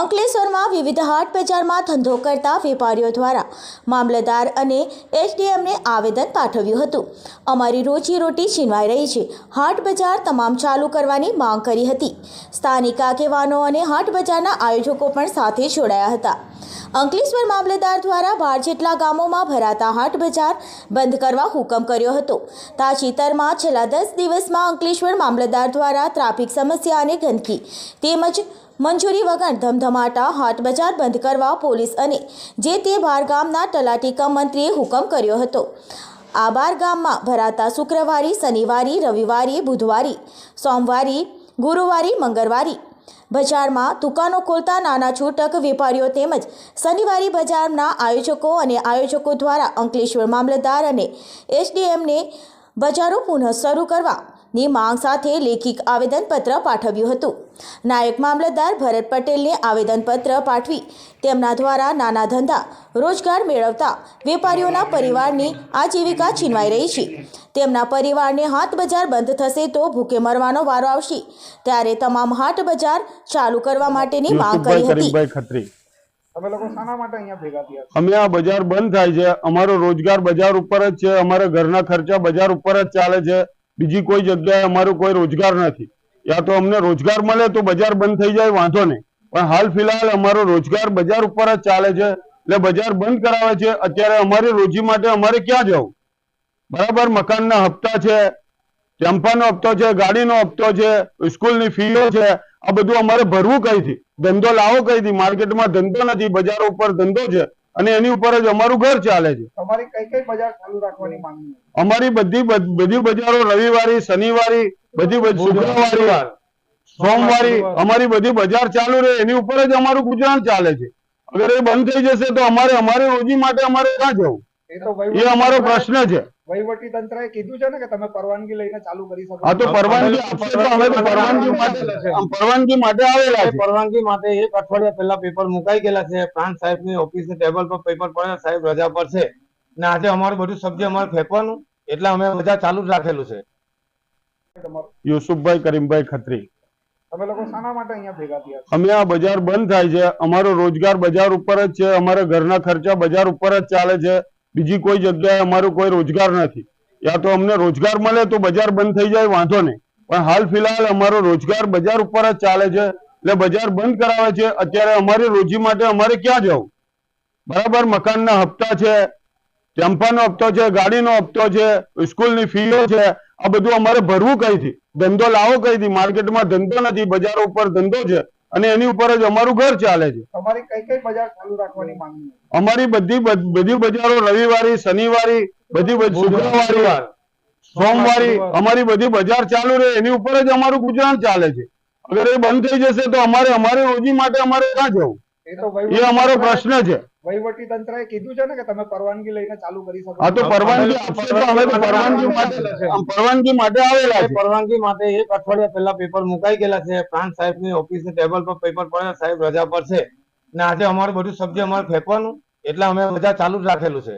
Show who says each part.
Speaker 1: અંકલેશ્વરમાં વિવિધ હાટ બજારમાં ધંધો કરતા વેપારીઓ દ્વારા મામલતદાર અને એસડીએમને આવેદન પાઠવ્યું હતું. અમારી રોજીરોટી છીનવાઈ રહી છે. હાટ બજાર તમામ ચાલુ કરવાની માંગ કરી હતી. સ્થાનિક આગેવાનો અને હાટ બજારના આયોજકો પણ સાથે જોડાયા હતા. અંકલેશ્વર મામલતદાર દ્વારા બાર જેટલા ગામોમાં ભરાતા હાટ બજાર બંધ કરવા હુકમ કર્યો હતો. તાજેતરમાં છેલ્લા દસ દિવસમાં અંકલેશ્વર મામલતદાર દ્વારા ટ્રાફિક સમસ્યા અને ગંદકી તેમજ મંજૂરી વગર ધમધમાટા હાટ બજાર બંધ કરવા પોલીસ અને જે તે બાર ગામના તલાટીકમ મંત્રીએ હુકમ કર્યો હતો. આ બાર ગામમાં ભરાતા શુક્રવારી, શનિવારી, રવિવારી, બુધવારી, સોમવારી, ગુરુવારી, મંગળવારી બજારમાં દુકાનો ખોલતા નાના છૂટક વેપારીઓ તેમજ શનિવારી બજારના આયોજકો અને આયોજકો દ્વારા અંકલેશ્વર મામલતદાર અને એસડીએમને બજારો પુનઃ શરૂ કરવાની માંગ સાથે લેખિત આવેદનપત્ર પાઠવ્યું હતું. નાયક મામલતદાર ભરત પટેલને આવેદનપત્ર પાઠવી તેમના દ્વારા નાના ધંધા રોજગાર મેળવતા વેપારીઓના પરિવારની આજીવિકા છીનવાઈ રહી છે. તેમના પરિવારને હાટ બજાર બંધ થશે તો ભૂખે મરવાનો વારો આવશે. ત્યારે તમામ હાટ બજાર ચાલુ કરવા માટેની માંગ કરી હતી.
Speaker 2: તમે લોકો શાના માટે અહીંયા ભેગા થયા
Speaker 3: અમે આ બજાર બંધ થાય છે. અમારો રોજગાર બજાર ઉપર જ છે. અમારા ઘરના ખર્ચા બજાર ઉપર જ ચાલે છે. બીજી કોઈ જગ્યાએ અમારો કોઈ રોજગાર નથી. યા તો અમને રોજગાર મળે તો બજાર બંધ થઈ જાય વાંધો નહીં. પણ હાલ ફિલહાલ અમારો રોજગાર બજાર ઉપર જ ચાલે છે. એટલે બજાર બંધ કરાવે છે. અત્યારે અમારી રોજી માટે અમારે ક્યાં જવું? બરાબર મકાનના હપ્તા છે ચંપાનો હપ્તો છે ગાડીનો હપ્તો છે સ્કૂલની ફીઓ છે આ બધું અમારે ભરવું કઈથી ધંધો લાવો કઈથી માર્કેટમાં ધંધો નથી બજારો ઉપર ધંધો છે અને એની ઉપર જ અમારું ઘર ચાલે છે.
Speaker 2: તમારી કઈ કઈ બજાર ચાલુ રાખવાની માંગણી
Speaker 3: અમારી બધી બધી બજારો રવિવારી શનિવારી બધી બધી શુક્રવારી સોમવારી અમારી બધી બજાર ચાલુ રહે એની ઉપર જ અમારું ગુજરાન ચાલે છે. અગર એ બંધ થઈ જશે તો અમારે અમારી રોજી માટે અમારે ક્યાં જવું?
Speaker 2: એ તો
Speaker 3: એ અમારો પ્રશ્ન છે.
Speaker 2: વહીવટી તંત્રએ કીધું છે ને કે તમે પરવાનગી લઈને ચાલુ કરી શકો
Speaker 3: આ તો પરવાનગી અમે તો પરવાનગી માટે પરવાનગી માટે આવેલા છે.
Speaker 4: પરવાનગી માટે એક અઠવાડિયા પહેલા પેપર મુકાઈ ગયેલા છે. પ્રાંત સાહેબની ઓફિસની ટેબલ પર પેપર પડ્યા. સાહેબ રજા પર છે. ને આજે અમારું બધું સબ્જી અમારે ફેંકવાનું. એટલે અમે બધા ચાલુ જ રાખેલું છે.
Speaker 3: યુસુફભાઈ કરીમભાઈ ખત્રી.
Speaker 2: તમે લોકો શાના માટે અહીંયા ભેગા થયા
Speaker 3: અમે આ બજાર બંધ થાય છે. અમારો રોજગાર બજાર ઉપર જ છે. અમારા ઘરના ખર્ચા બજાર ઉપર જ ચાલે છે. બીજી કોઈ જગ્યાએ અમારો કોઈ રોજગાર નથી. યા તો અમને રોજગાર મળે તો બજાર બંધ થઈ જાય, વાંધો નહીં. પણ હાલ ફિલહાલ અમારો રોજગાર બજાર ઉપર જ ચાલે છે. એટલે બજાર બંધ કરાવે છે. અત્યારે અમારી રોજી માટે અમારે ક્યાં જવું? બરાબર, મકાનના હપ્તા છે ટેમ્પાનો હપ્તો છે, ગાડીનો હપ્તો છે, સ્કૂલની ફીઓ છે. આ બધું અમારે ભરવું કઈથી? ધંધો લાવો કઈથી? માર્કેટમાં ધંધો નથી, બજારો ઉપર ધંધો છે. અને એની ઉપર જ અમારું ઘર ચાલે છે.
Speaker 2: તમારી કઈ કઈ બજાર ચાલુ રાખવાની માંગણી
Speaker 3: અમારી બધી બધી બજારો રવિવારી શનિવારી બધી શુક્રવારી સોમવારી અમારી બધી બજાર ચાલુ રહે એની ઉપર જ અમારું ગુજરાન ચાલે છે. અગર એ બંધ થઈ જશે તો અમારે અમારી રોજી માટે અમારે ક્યાં જવું?
Speaker 2: એ તો
Speaker 3: અમારો પ્રશ્ન છે.
Speaker 2: વહીવટી તંત્રએ કીધું છે ને કે તમે પરવાનગી લઈને ચાલુ કરી શકો.
Speaker 3: હા તો પરવાનગી પરવાનગી માટે પરવાનગી માટે આવેલા છે.
Speaker 4: પરવાનગી માટે એક અઠવાડિયા પહેલા પેપર મુકાઈ ગયેલા છે. પ્રાંત સાહેબની ઓફિસની ટેબલ પર પેપર પડે સાહેબ રજા પર છે. ને આજે અમારું બધું સબ્જી અમારે ફેંકવાનું. એટલે અમે બધા ચાલુ જ રાખેલું છે.